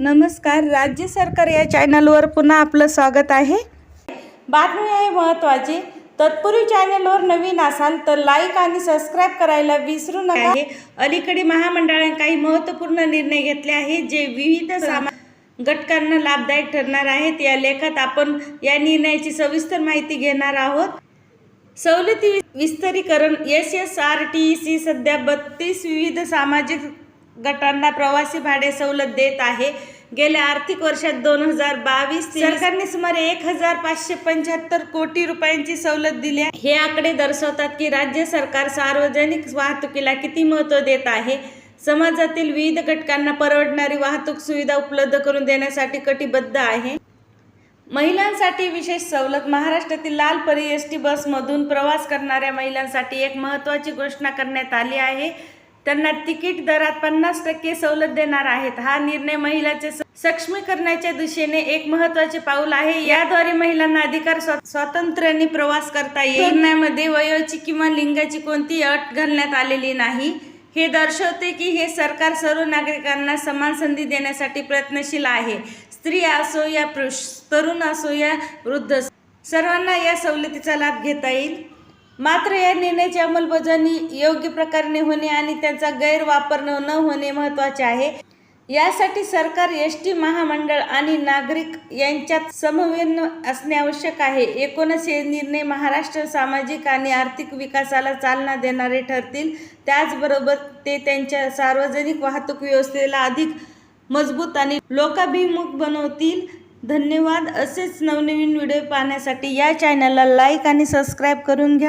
नमस्कार राज्य सरकार या चॅनलवर पुन्हा आपलं स्वागत आहे. बातमी आहे महत्त्वाची. तत्पूर्वी चॅनलवर नवीन असाल तर लाईक आणि सबस्क्राईब करायला विसरू नका. आहे. अलीकडे महामंडळाने काही महत्त्वपूर्ण निर्णय घेतले आहेत जे विविध सामा घटकांना लाभदायक ठरणार आहेत. या लेखात आपण या निर्णयाची सविस्तर माहिती घेणार आहोत. सवलती विस्तारीकरण S S R T C सध्या बत्तीस विविध सामाजिक गटांना प्रवासी भाडे सवलत देत आहे. गेल्या आर्थिक वर्षात दोन हजार बावीस सरकारने सुमारे एक हजार पाचशे पंच्याहत्तर कोटी रुपयांची सवलत दिली आहे. हे आकडे दर्शवतात की राज्य सरकार सार्वजनिक वाहतुकीला किती महत्त्व देत आहे. समाजातील विविध घटकांना परवडणारी वाहतूक सुविधा उपलब्ध करून देण्यासाठी कटिबद्ध आहे. महिलांसाठी विशेष सवलत महाराष्ट्रातील लाल परी एस टी बसमधून प्रवास करणाऱ्या महिलांसाठी एक महत्त्वाची घोषणा करण्यात आली आहे. त्यांना तिकीट दरात पन्नास टक्के सवलत देणार आहेत. हा निर्णय महिलाचे सक्षमीकरणाच्या दिशेने एक महत्त्वाचे पाऊल आहे. याद्वारे महिलांना अधिकार स्वातंत्र्याने प्रवास करता येईल. निर्णयामध्ये वयोची किंवा लिंगाची कोणतीही अट घालण्यात आलेली नाही. हे दर्शवते की हे सरकार सर्व नागरिकांना समान संधी देण्यासाठी प्रयत्नशील आहे. स्त्री असो या पुरुष तरुण असो या वृद्ध सर्वांना या सवलतीचा लाभ घेता येईल. मात्र या निर्णयाची अंमलबजावणी योग्य प्रकारे होणे आणि त्यांचा गैरवापर न न होणे महत्त्वाचे आहे. यासाठी सरकार एस टी महामंडळ आणि नागरिक यांच्यात समन्वय असणे आवश्यक आहे. एकूणच हे निर्णय महाराष्ट्र सामाजिक आणि आर्थिक विकासाला चालना देणारे ठरतील. त्याचबरोबर ते त्यांच्या सार्वजनिक वाहतूक व्यवस्थेला अधिक मजबूत आणि लोकाभिमुख बनवतील. धन्यवाद. असेच नवनवीन व्हिडिओ पाहण्यासाठी या चॅनलला लाईक आणि सबस्क्राईब करून घ्या.